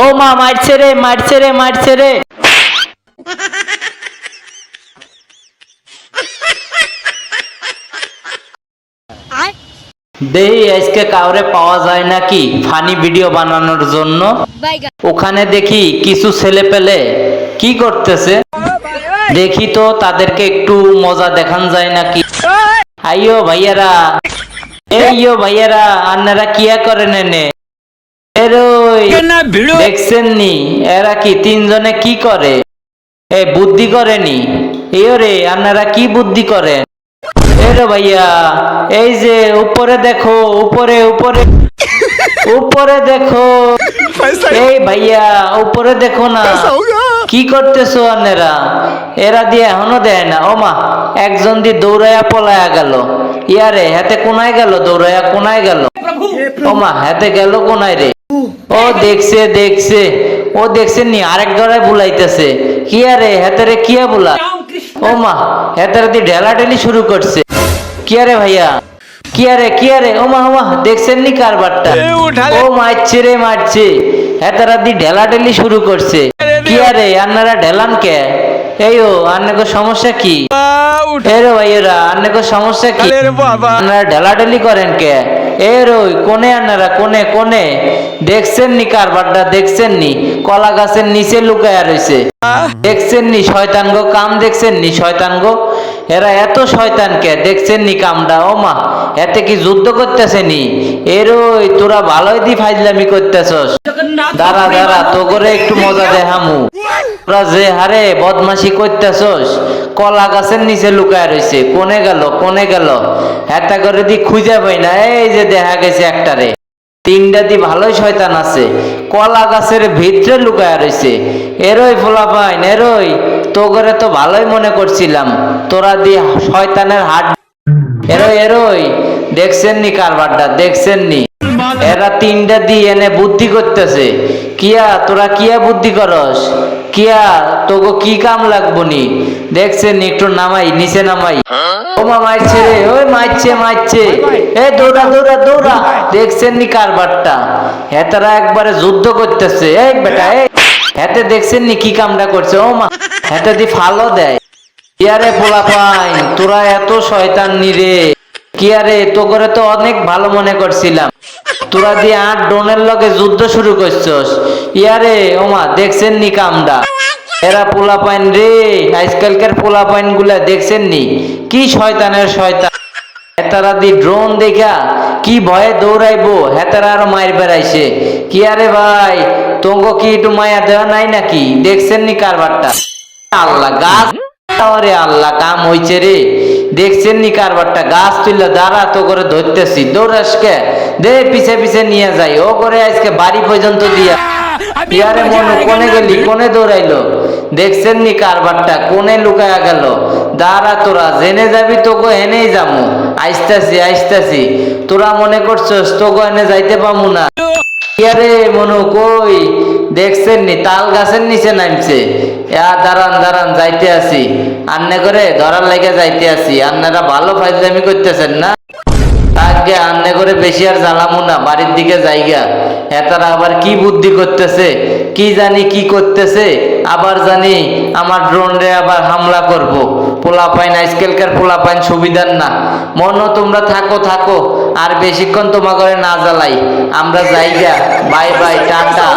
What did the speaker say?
ও মা, মারছে রে মারছে রে মারছে রে। দেহি, আজকে কাউরে পাওয়া যায় নাকি ফানি ভিডিও বানানোর জন্য? ওখানে দেখি কিছু ছেলে পেলে কি করতেছে? দেখি তো তাদেরকে একটু মজা দেখান যায় নাকি। আইয়ো ভাইয়ারা, এইয়ো ভাইয়ারা, আন্নারা কিয়া করেন এনে? এরা কি তিনজনে কি করে? এ বুদ্ধি করেনি? রে আপনারা কি বুদ্ধি করেন? এরে ভাইয়া এই যে উপরে দেখো উপরে উপরে উপরে দেখো। এই ভাইয়া উপরে দেখো না। কি করতেছো আনেরা এরা দিয়ে এখনও দেয় না। ও মা একজন দিয়ে দৌড়াইয়া পলায়া গেল। ইয়ারে হাতে কোনায় গেল? দৌড়াইয়া কোনায় গেল? ও মা হাতে গেল কোনায় রে? ও দেখছে দেখছে। ও দেখছে নি আরেক দড়ায় বুলাইতেছে। কি আরে হেতারে কিয়া বুলা? ও মা হেতারে দিয়ে ঢেলা ঢেলি শুরু করছে। কি আরে ভাইয়া? কি আরে কি আরে ও মা মা দেখছেন নি কারবারটা? ও মারছে রে মারছে। হেতারা দিয়ে ঢেলা ঢেলি শুরু করছে। কি আরে আপনারা ঢেলান কে? এই ও আপনাকে সমস্যা কি? এরে ভাইয়েরা আপনাকে সমস্যা কি? আপনারা ঢেলাঢেলি করেন কে? এর ওই কোনে আনারা কোনে কোনে দেখছেন নি কারবারটা দেখছেন নি কলা গাছের নিচে লুকায়া রয়েছে দেখছেন নি শয়তান গো, কাম দেখছেন নি শয়তান গো। এরা এত শয়তানকে দেখছেন নি কামটা? ও মা, এতে কি যুদ্ধ করতেছে নি এর ওই তোরা ভালোই দি ফাইজলামি করতেছস। দাঁড়া দাঁড়া তো করে একটু মজা দেখামু তোরা যে হারে বদমাশি করতেছস কলা গাছের নিচে লুকায় রইছে। কোনে গেল কোনে গেল? একটা করে দি খুঁজে পাই না। এই যে দেখা গেছে একটারে। তিনটা দি ভালোই শয়তান আছে। কলা গাছের ভিতরে লুকায় রইছে। এরই ফোলা পাইন এরই। তো করে তো ভালোই মনে করছিলাম। তোরা দি শয়তানের হাট এরই এরই। দেখছেন নি কারবারটা? দেখছেন নি এরা তিনটা দিয়ে এনে বুদ্ধি করতেছে। কিয়া তোরা কিয়া বুদ্ধি করস? কিয়া তোগো কি কাম লাগবো নি দেখছেন একটু নামাই নিচে নামাই। ও মা মারছে রে ওই মারছে মারছে। এ দৌড়া দৌড়া দৌড়া। দেখছেন নি কারবারটা? হেতারা একবারে যুদ্ধ করতেছে। এই বেটা এই হেতে দেখছেন নি কি কামটা করছে? ও মা হেতে দি ফালো দেয়। ইয়ারে পোলা পাইন তোরা এত শয়তান নি রে। কি আরে তো করে তো অনেক ভালো মনে করছিলাম। তোরা দিয়ে আট ডোনের লগে যুদ্ধ শুরু করছস। ইয়ারে, ওমা দেখছেন নি কামডা? এরা পোলা পাইন রে, আজকালকার পোলা পাইনগুলা দেখছেন নি কি শয়তানের শয়তান? হেতারা দি ড্রোন দেখা, কি ভয়ে দৌড়াইবো, হেতারা আরও মায়ের বেড়াইছে। কি আরে ভাই, তোঙ্গ কি একটু মায়া দেওয়া নাই নাকি? দেখছেন নি কারবারটা? আল্লাহ, গাছ আরে আল্লাহ, কাম হইছে রে। দেখছেন নি কারবারটা? গাছ তুললে দাঁড়া তো করে ধরতেছি। দৌড়াস কে? দে পিছে পিছে নিয়ে যাই। ও করে আজকে বাড়ি পর্যন্ত দিয়া। ইয়ারে মনু কোনে গেলি? কোনে দৌড়াইলো? দেখছেন নি কারবারটা? কোনে লুকায়া গেল? দাঁড়া তোরা জেনে যাবি তোকে এনেই যামু। আইস্তাছি আইস্তাছি। তোরা মনে করছস তোকে এনে যাইতে পামু না। ইয়ারে মনু কই? দেখছেন নি তাল গাছের নিচে নামছে। দাঁড়ান দাঁড়ান যাইতে আছি আন্নে করে ধরার লেগে যাইতে আছি আন্নারা ভালো ফাইজলামি করতেছেন না? আগে আন্নে করে বেশি আর জ্বালামু না, বাড়ির দিকে যাইগা। এতারা আবার কি বুদ্ধি করতেছে? কি জানি কি করতেছে? আবার জানি আমার ড্রোন রে আবার হামলা করব। পোলাপাইন আজকালকার পোলা পাইন সুবিধার না। মনও তোমরা থাকো থাকো, আর বেশিক্ষণ তোমাকে না জ্বালাই। আমরা যাইগা, বাই বাই, টাটা।